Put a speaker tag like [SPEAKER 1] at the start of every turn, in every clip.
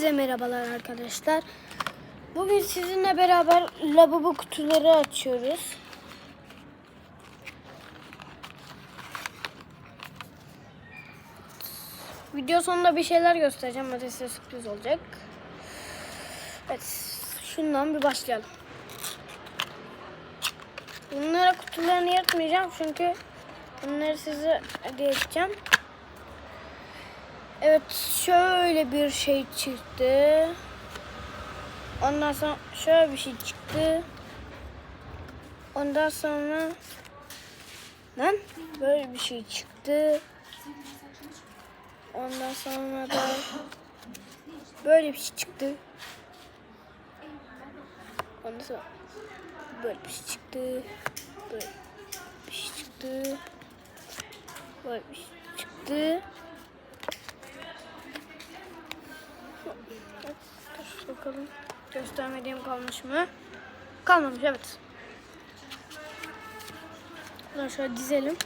[SPEAKER 1] Hepinize merhabalar arkadaşlar. Bugün sizinle beraber lavabo kutuları açıyoruz. Video sonunda bir şeyler göstereceğim. Hadi size sürpriz olacak. Evet, şundan bir başlayalım. Bunlara kutularını yırtmayacağım çünkü bunları size hediye edeceğim. Evet şöyle bir şey çıktı. Ondan sonra şöyle bir şey çıktı. Ondan sonra lan böyle bir şey çıktı. Ondan sonra da böyle bir şey çıktı. Ondan sonra böyle bir şey çıktı. Böyle bir şey çıktı. Böyle bir şey çıktı. Bakalım. Göstermediğim kalmış mı? Kalmamış evet. Buradan şöyle dizelim.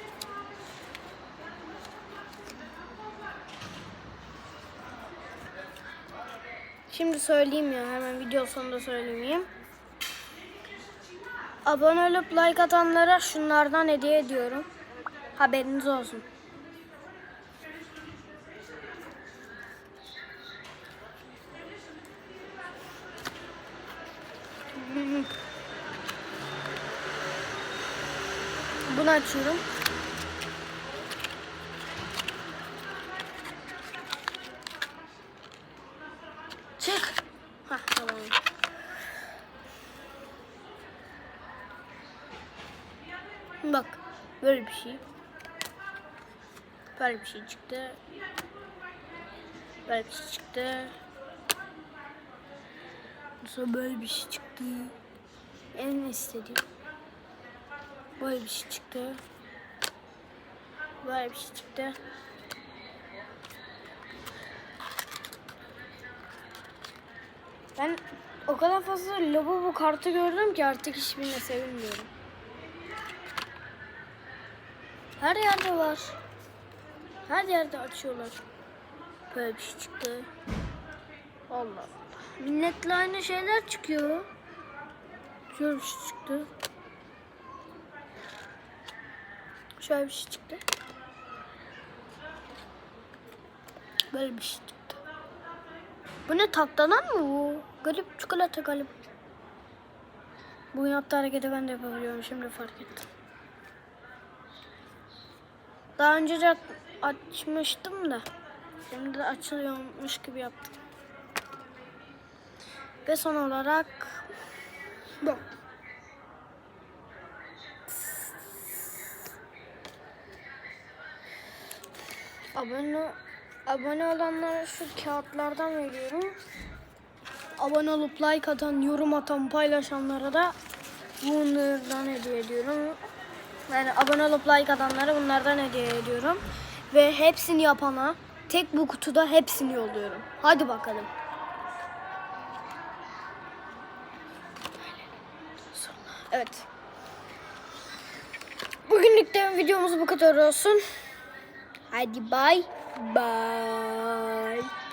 [SPEAKER 1] Şimdi söyleyeyim ya hemen video sonunda söylemeyeyim. Abone olup like atanlara şunlardan hediye ediyorum. Haberiniz olsun. Bunu açıyorum. Çık. Hah tamam. Bak böyle bir şey. Böyle bir şey çıktı. Böyle bir şey çıktı. Sonra böyle bir şey çıktı. En istediğim. Böyle bir şey çıktı. Böyle bir şey çıktı. Ben o kadar fazla lavabo kartı gördüm ki artık hiçbirine sevinmiyorum. Her yerde var. Her yerde açıyorlar. Böyle bir şey çıktı. Allah. Milletle aynı şeyler çıkıyor. Şöyle bir şey çıktı. Şöyle bir şey çıktı. Böyle bir şey çıktı. Bu ne taktadan mı bu? Garip çikolata galip. Bu yaptığı hareketi ben de yapabiliyorum şimdi fark ettim. Daha önce de açmıştım da. Şimdi de açılıyormuş gibi yaptım. Ve son olarak bu. Abone abone olanlara şu kağıtlardan veriyorum. Abone olup like atan, yorum atan, paylaşanlara da bunlardan hediye ediyorum. Yani abone olup like atanlara bunlardan hediye ediyorum. Ve hepsini yapana tek bu kutuda hepsini yolluyorum. Hadi bakalım. Evet. Bugünlük de videomuz bu kadar olsun. Hadi bay bay.